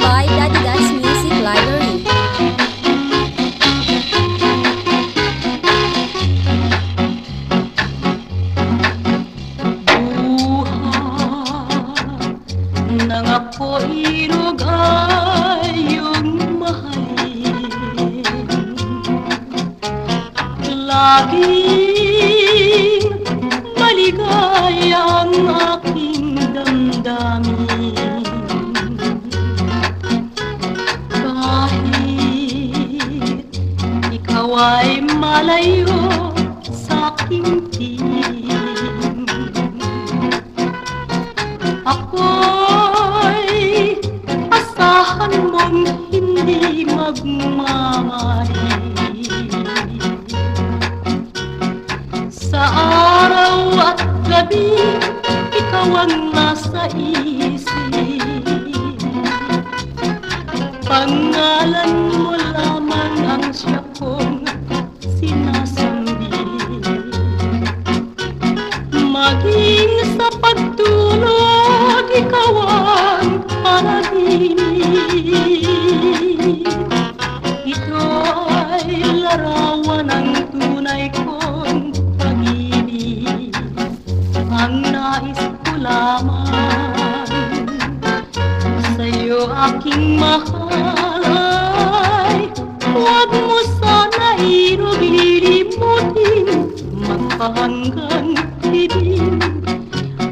by Daddy Dance Music Library. Buha ng apoy nugayong mahalin Laging maligayang aking damdamin ay malayo sa aking tingin. Ako'y asahan mong hindi magmamahal. Sa araw at gabi, ikaw ang nasa isip. Pangalan mo lamang ang siya kong Maging sa pagtulog, ikaw ang panaginip Ito ay larawan ng tunay kong pag-ibig Ang nais ko lamang Sa'yo aking mahal ay Huwag mo sana ililimutin Magpahanggang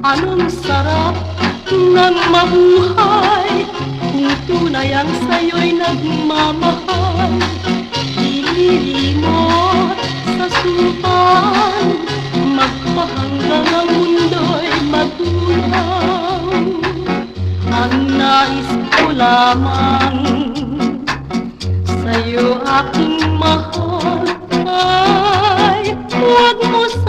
Anong sarap ng mabuhay? Kung tunay ang sa'yo'y nagmamahal. Ilili mo sa supan Magpahanggang ang mundo'y matulaw Ang nais ko lamang Sa'yo aking mahal. Ay, huwag mo sa